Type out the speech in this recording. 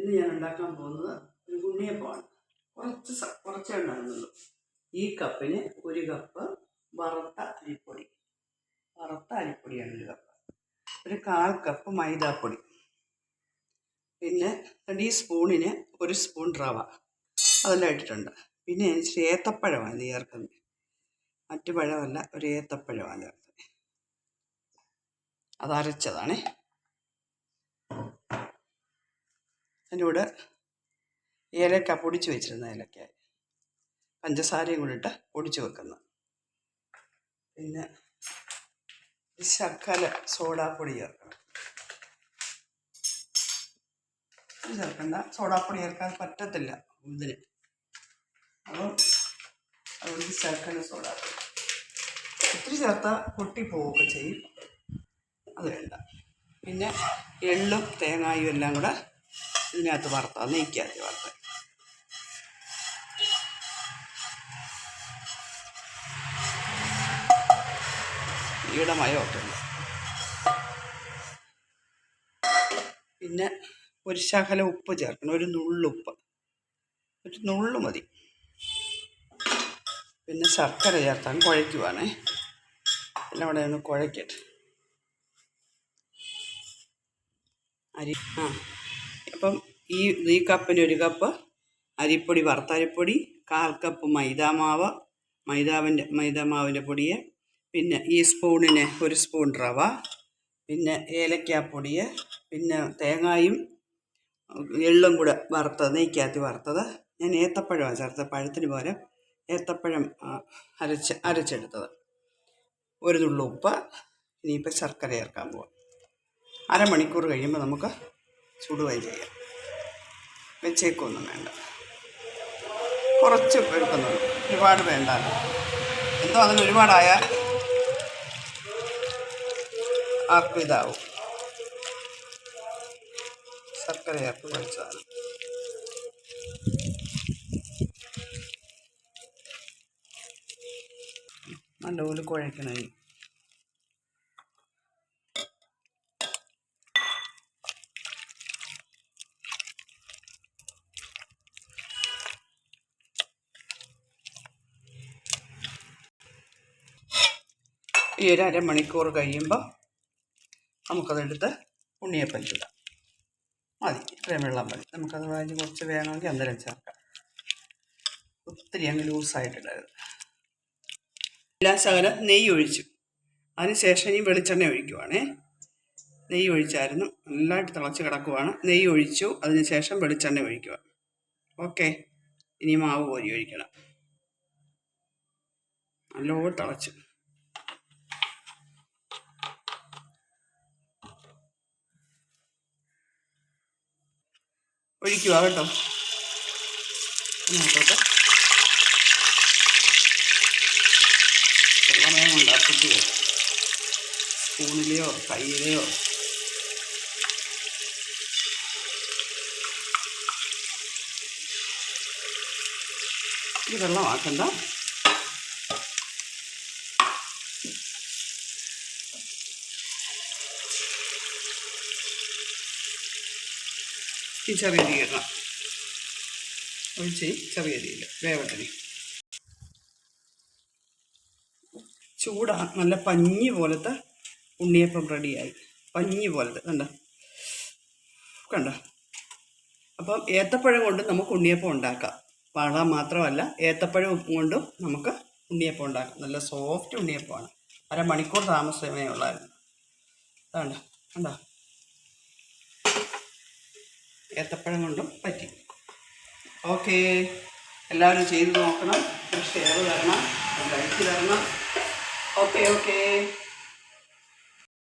ഇന്ന് ഞാൻ ഉണ്ടാക്കാൻ പോകുന്നത് ഒരു ഉണ്ണിയപ്പമാണ്. കുറച്ച് കുറച്ചേ ഉണ്ടാകുന്നുള്ളൂ ഈ കപ്പിന് ഒരു കപ്പ് വറുത്ത അരിപ്പൊടി. വറുത്ത അരിപ്പൊടിയാണ് ഒരു കപ്പ്. ഒരു കാൽ കപ്പ് മൈദാപ്പൊടി. പിന്നെ രണ്ട് ഈ സ്പൂണിന് ഒരു സ്പൂൺ റവ. അതെല്ലാം ഇട്ടിട്ടുണ്ട്. പിന്നെ ഇച്ചിരി ഏത്തപ്പഴമാണ് ഇത് ചേർക്കുന്നത്. മറ്റു പഴമല്ല ഒരു ഏത്തപ്പഴമാണ് ചേർക്കുന്നത്. അത് അതിന്റെ കൂടെ ഏലക്ക പൊടിച്ച് വെച്ചിരുന്ന ഏലക്ക. പഞ്ചസാരയും കൂടി ഇട്ട് പൊടിച്ച് വെക്കുന്നു. പിന്നെ ശർക്കര സോഡാപ്പൊടി ചേർക്കണം. ചേർക്കണ്ട സോഡാപ്പൊടി ചേർക്കാൻ പറ്റത്തില്ല ഇതിന്. അപ്പം അതുകൊണ്ട് ശർക്കര സോഡാപ്പൊടി. ഒത്തിരി ചേർത്താൽ പൊട്ടിപ്പോവുകയൊക്കെ ചെയ്യും. അത് വേണ്ട. പിന്നെ എള്ളും തേങ്ങായും എല്ലാം കൂടെ ഇതിനകത്ത് വറുത്താൽ നെയ്ക്കകത്ത് വറുത്ത. ഇവിടെ മയമൊക്കെ ഉണ്ട് പിന്നെ ഒരു ശകലം ഉപ്പ് ചേർക്കണം ഒരു നുള്ളുപ്പ്. ഒരു നുള്ളു മതി. പിന്നെ ശർക്കര ചേർത്താൻ കുഴയ്ക്കുവാണേ. എല്ലാം അവിടെ ഒന്ന് കുഴക്കട്ടെ അരി ആ അപ്പം ഈ ഈ കപ്പിന് ഒരു കപ്പ് അരിപ്പൊടി വറുത്തരിപ്പൊടി കാൽ കപ്പ് മൈദാമാവ് മൈദാവിന്റെ മൈദാമാവിന്റെ പൊടിയെ പിന്നെ ഈ സ്പൂണിന് ഒരു സ്പൂൺ റവ പിന്നെ ഏലക്കാപ്പൊടി പിന്നെ തേങ്ങായും എള്ളും കൂടെ വറുത്തത് നെയ്ക്കകത്ത് വറുത്തത്. ഞാൻ ഏത്തപ്പഴമാണ് ചേർത്തത് പഴത്തിന് പോലെ ഏത്തപ്പഴം അരച്ച് അരച്ചെടുത്തത്. ഒരു തുള്ളി ഉപ്പ് ഇനിയിപ്പോൾ ശർക്കര ചേർക്കാൻ പോവാം. അരമണിക്കൂർ കഴിയുമ്പോൾ നമുക്ക് ചൂടുവായി ചെയ്യാം. വെച്ചേക്കൊന്നും വേണ്ട. കുറച്ച് എടുക്കുന്നുള്ളൂ ഒരുപാട് വേണ്ട എന്തോ അങ്ങനെ ഒരുപാടായാൽ ആർക്കും ഇതാവും ശർക്കര ചേർത്ത് കഴിച്ചതാണ് നല്ലപോലെ കുഴയ്ക്കണം ഈ ഒരു അരമണിക്കൂർ കഴിയുമ്പോൾ നമുക്കതെടുത്ത് ഉണ്ണിയപ്പം ചുടാം മതി ഇത്രയും വെള്ളം മതി. നമുക്കത് വാങ്ങി കുറച്ച് വേണമെങ്കിൽ അന്നേരം ചേർക്കാം. ഒത്തിരി അങ്ങ് ലൂസായിട്ടിടരുത്. എല്ലാ ശകലം നെയ്യ് ഒഴിച്ചു. അതിന് ശേഷം ഇനി വെളിച്ചെണ്ണ ഒഴിക്കുവാണേ. നെയ്യ് ഒഴിച്ചായിരുന്നു. നല്ലതായിട്ട് തിളച്ച് കിടക്കുവാണ്. നെയ്യ് ഒഴിച്ചു. അതിന് ശേഷം വെളിച്ചെണ്ണ ഒഴിക്കുക. ഓക്കെ. ഇനി മാവ് കോരി ഒഴിക്കണം. നല്ലോണം തിളച്ച്. ഒഴിക്കുക കേട്ടോ. നോക്കട്ടെ സമയം അപ്പത്തി സ്പൂണിലെയോ കയ്യിലെയോ ഇത് വെള്ളമാക്കണ്ട. ഈ ചെറിയ തീരണം. ഒഴിച്ച് ചെറിയ തീയിൽ വേവട്ടനെ ചൂടാ നല്ല പഞ്ഞി പോലത്തെ ഉണ്ണിയപ്പം റെഡിയായി. പഞ്ഞി പോലത്തെ കണ്ട? കണ്ട? അപ്പം ഏത്തപ്പഴം കൊണ്ട് നമുക്ക് ഉണ്ണിയപ്പം ഉണ്ടാക്കാം. പഴ മാത്രമല്ല ഏത്തപ്പഴം കൊണ്ടും നമുക്ക് ഉണ്ണിയപ്പം ഉണ്ടാക്കാം. നല്ല സോഫ്റ്റ് ഉണ്ണിയപ്പമാണ്. അരമണിക്കൂർ താമസമേ ഉള്ളായിരുന്നു. കണ്ട? കണ്ട? ഏത്തപ്പഴം കൊണ്ടും പറ്റി. ഓക്കെ. എല്ലാവരും ചെയ്ത് നോക്കണം. ഷെയർ തരണം ലൈക്ക് തരണം ഓക്കെ ഓക്കെ.